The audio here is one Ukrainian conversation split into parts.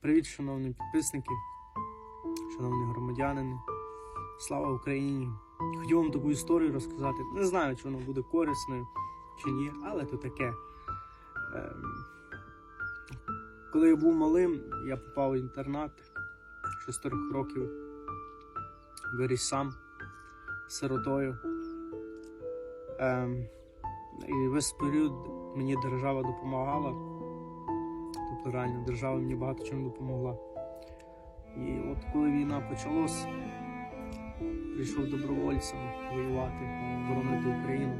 Привіт, шановні підписники, шановні громадянини. Слава Україні! Хотів вам таку історію розказати. Не знаю, чи воно буде корисною чи ні, але то таке. Ем, Коли я був малим, я попав в інтернат 6 років. Виріс сам сиротою. Ем, і весь період мені держава допомагала. Тобто реально держава мені багато чим допомогла. І от коли війна почалась, прийшов добровольцем воювати, боронити Україну.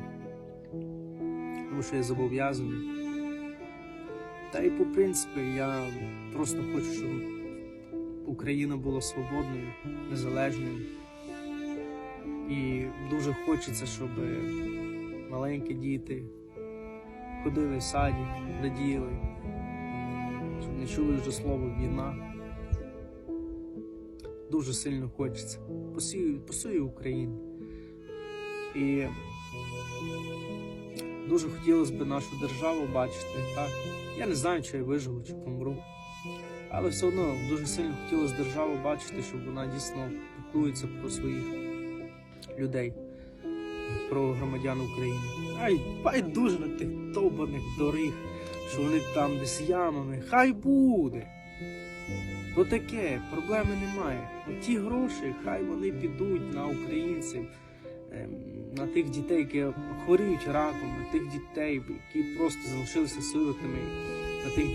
Тому що я зобов'язаний. Та й по принципі я просто хочу, щоб Україна була свободною, незалежною. І дуже хочеться, щоб маленькі діти ходили в саді, не чули вже слово війна. Дуже сильно хочеться. Посію, посію Україну. І дуже хотілося б нашу державу бачити. Так? Я не знаю, чи я виживу, чи помру. Але все одно дуже сильно хотілося державу бачити, щоб вона дійсно піклується про своїх людей, про громадян України. Ай, байдуже на тих довбаних доріг, що вони там десь ямами. Хай буде. То таке, проблеми немає. Ті гроші, хай вони підуть на українців, ем, на тих дітей, які хворіють раком, на тих дітей, які просто залишилися сиротами, на тих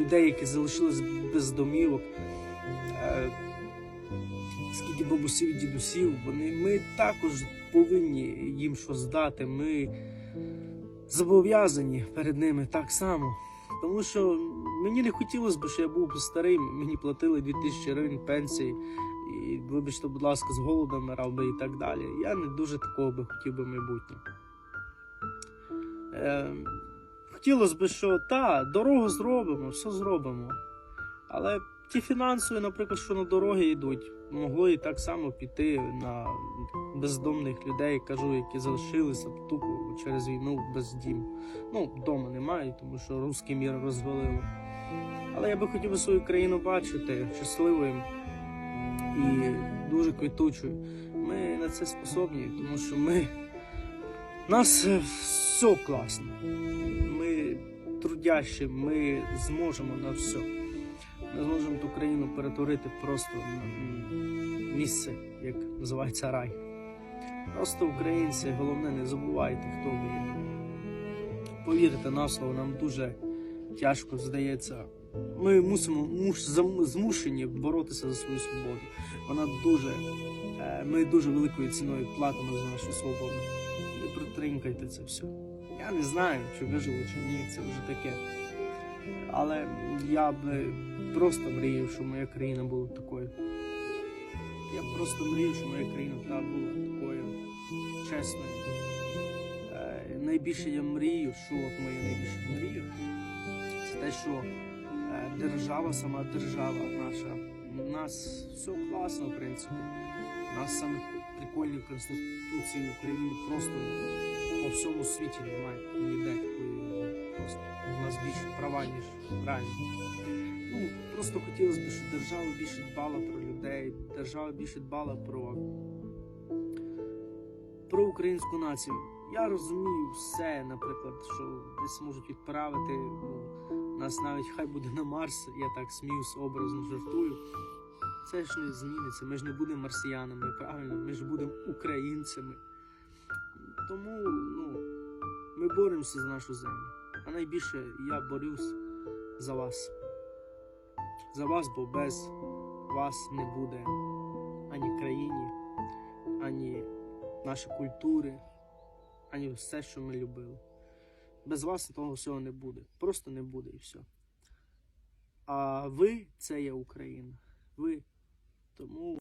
людей, які залишились без домівок. Е, Скільки бабусів і дідусів, вони ми також повинні їм щось дати. Ми зобов'язані перед ними так само. Тому що мені не хотілося б, що я був старий, мені платили 2000 гривень пенсії, і, вибачте, будь ласка, з голоду вмирав би і так далі. Я не дуже такого би хотів би майбутнє. Е, хотілося б, що та, дорогу зробимо, все зробимо. Але ті фінансові, наприклад, що на дороги йдуть, могло і так само піти на бездомних людей, кажу, які залишилися тупо через війну без дім. Ну, вдома немає, тому що русський мір розвалило. Але я би хотів свою країну бачити щасливою і дуже квітучою. Ми на це способні, тому що ми. Нас все класно. Ми трудящі, ми зможемо на все. Ми зможемо ту країну перетворити просто на місце, як називається рай. Просто українці, головне, не забувайте, хто ви є. Повірте на слово, нам дуже тяжко здається. Ми мусимо муш, змушені боротися за свою свободу. Вона дуже, е, ми дуже великою ціною платимо за нашу свободу. Не притринкайте це все. Я не знаю, чи виживу, чи ні, це вже таке. Але я би просто мріяв, щоб моя країна була такою. Я просто мрію, щоб моя країна та була такою чесною. Е, найбільше я мрію, що от моя найбільша мрія, це те, що е, держава, сама держава наша, у нас все класно, в принципі. Нас саме прикольні конституції України просто по всьому світі немає ніде такої просто. У нас більше права, ніж реально. Ну, просто хотілося б, щоб держава більше дбала про людей, держава більше дбала про, про українську націю. Я розумію все, наприклад, що десь можуть відправити. Ну, нас навіть хай буде на Марс, я так сміюсь, образно жартую. Це ж не зміниться. Ми ж не будемо марсіянами, правильно? Ми ж будемо українцями. Тому ну, ми боремося за нашу землю. А найбільше я борюсь за вас. За вас, бо без вас не буде ані країні, ані нашої культури, ані все, що ми любили. Без вас того всього не буде. Просто не буде і все. А ви це є Україна. Ви. Тому.